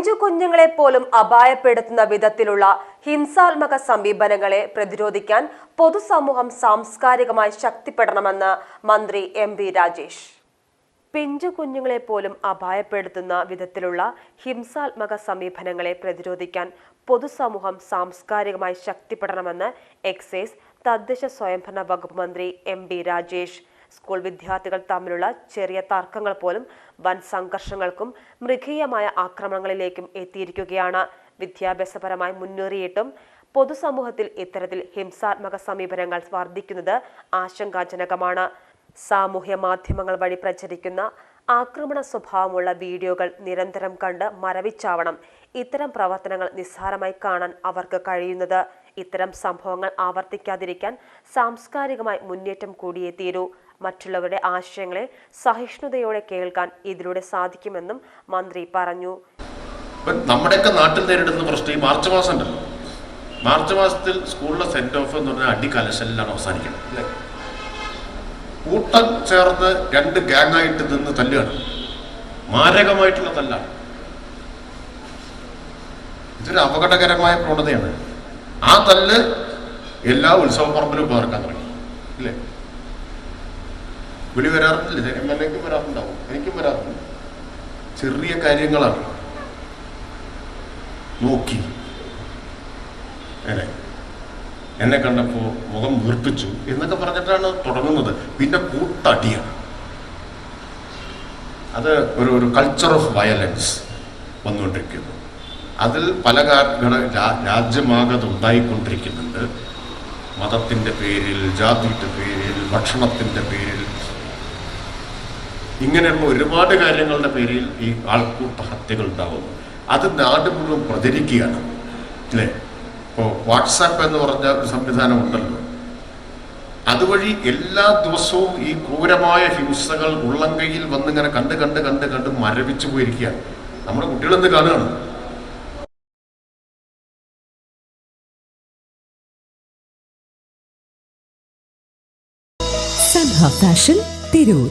പിഞ്ചു കുഞ്ഞുങ്ങളെ പോലും അപായപ്പെടുത്തുന്ന വിധത്തിലുള്ള ഹിംസാത്മക സമീപനങ്ങളെ പ്രതിരോധിക്കാൻ പൊതുസമൂഹം സാംസ്കാരികമായി ശക്തിപ്പെടണമെന്ന് മന്ത്രി എം വി രാജേഷ്. പിഞ്ചു കുഞ്ഞുങ്ങളെ പോലും അപായപ്പെടുത്തുന്ന വിധത്തിലുള്ള ഹിംസാത്മക സമീപനങ്ങളെ പ്രതിരോധിക്കാൻ പൊതുസമൂഹം സാംസ്കാരികമായി ശക്തിപ്പെടണമെന്ന് എക്സൈസ് തദ്ദേശ സ്വയംഭരണ വകുപ്പ് മന്ത്രി എം ബി രാജേഷ് സ്കൂൾ വിദ്യാർത്ഥികൾ തമ്മിലുള്ള ചെറിയ തർക്കങ്ങൾ പോലും വൻ സംഘർഷങ്ങൾക്കും മൃഗീയമായ ആക്രമണങ്ങളിലേക്കും എത്തിയിരിക്കുകയാണ്. വിദ്യാഭ്യാസപരമായി മുന്നേറിയിട്ടും പൊതുസമൂഹത്തിൽ ഇത്തരത്തിൽ ഹിംസാത്മക സമീപനങ്ങൾ വർദ്ധിക്കുന്നത് ആശങ്കാജനകമാണ്. സാമൂഹ്യ മാധ്യമങ്ങൾ വഴി പ്രചരിക്കുന്ന ആക്രമണ സ്വഭാവമുള്ള വീഡിയോകൾ നിരന്തരം കണ്ട് മരവിച്ചാവണം ഇത്തരം പ്രവർത്തനങ്ങൾ നിസ്സാരമായി കാണാൻ അവർക്ക് കഴിയുന്നത്. ഇത്തരം സംഭവങ്ങൾ ആവർത്തിക്കാതിരിക്കാൻ സാംസ്കാരികമായി മുന്നേറ്റം കൂടിയേ തീരൂ മറ്റുള്ളവരുടെ ആശയങ്ങളെ സഹിഷ്ണുതയോടെ കേൾക്കാൻ ഇതിലൂടെ സാധിക്കുമെന്നും മന്ത്രി പറഞ്ഞു. നമ്മുടെയൊക്കെ നാട്ടിൽ നേരിടുന്ന പ്രശ്നം ഈ മാർച്ച് മാസം ഉണ്ടല്ലോ. മാർച്ച് മാസത്തിൽ സ്കൂളിലെ സെന്റ് ഓഫ് എന്ന് പറഞ്ഞാൽ അടി കലശലിലാണ് അവസാനിക്കുന്നത് കൂട്ടം ചേർന്ന് രണ്ട് ഗാങ് ഗ്യാങ്ങായിട്ട് നിന്ന് തല്ലുകയാണ്. മാരകമായിട്ടുള്ള തല്ലാണ്. ഇതൊരു അപകടകരമായ പ്രവണതയാണ്. ആ തല്ല് എല്ലാ ഉത്സവപ്പറമ്പിലും പറമ്പിലും പാർക്കാൻ തുടങ്ങി. ഇല്ലേ? വിളി വരാറില്ല എം എൽ എക്കും വരാറുണ്ടാവും. എനിക്കും വരാറുണ്ട്. ചെറിയ കാര്യങ്ങളാണ്. നോക്കി. അല്ലേ? എന്നെ കണ്ടപ്പോൾ മുഖം വീർപ്പിച്ചു എന്നൊക്കെ പറഞ്ഞിട്ടാണ് തുടങ്ങുന്നത്. പിന്നെ കൂട്ടടിയാണ് അത് ഒരു ഒരു കൾച്ചർ ഓഫ് വയലൻസ് വന്നുകൊണ്ടിരിക്കുന്നു. അതിൽ പല ഘട രാജ്യമാകത് ഉണ്ടായിക്കൊണ്ടിരിക്കുന്നുണ്ട് മതത്തിന്റെ പേരിൽ ജാതിയുടെ പേരിൽ ഭക്ഷണത്തിന്റെ പേരിൽ. ഇങ്ങനെയുള്ള ഒരുപാട് കാര്യങ്ങളുടെ പേരിൽ ഈ ആൾക്കൂട്ട ഹത്യകൾ ഉണ്ടാകുന്നു അത് നാട് മുഴുവൻ പ്രചരിക്കുകയാണ്. അല്ലേ? ഇപ്പോൾ വാട്സാപ്പ് എന്ന് പറഞ്ഞ ഒരു സംവിധാനം ഉണ്ടല്ലോ. അതുവഴി എല്ലാ ദിവസവും ഈ ക്രൂരമായ ഹിംസകൾ ഉള്ളംകൈയിൽ വന്നിങ്ങനെ കണ്ട് കണ്ട് കണ്ട് കണ്ട് മരവിച്ചു പോയിരിക്കുകയാണ്. നമ്മുടെ കുട്ടികളെന്ത് കാണുകയാണ്? സൻഹ ഫാഷൻ തിരൂർ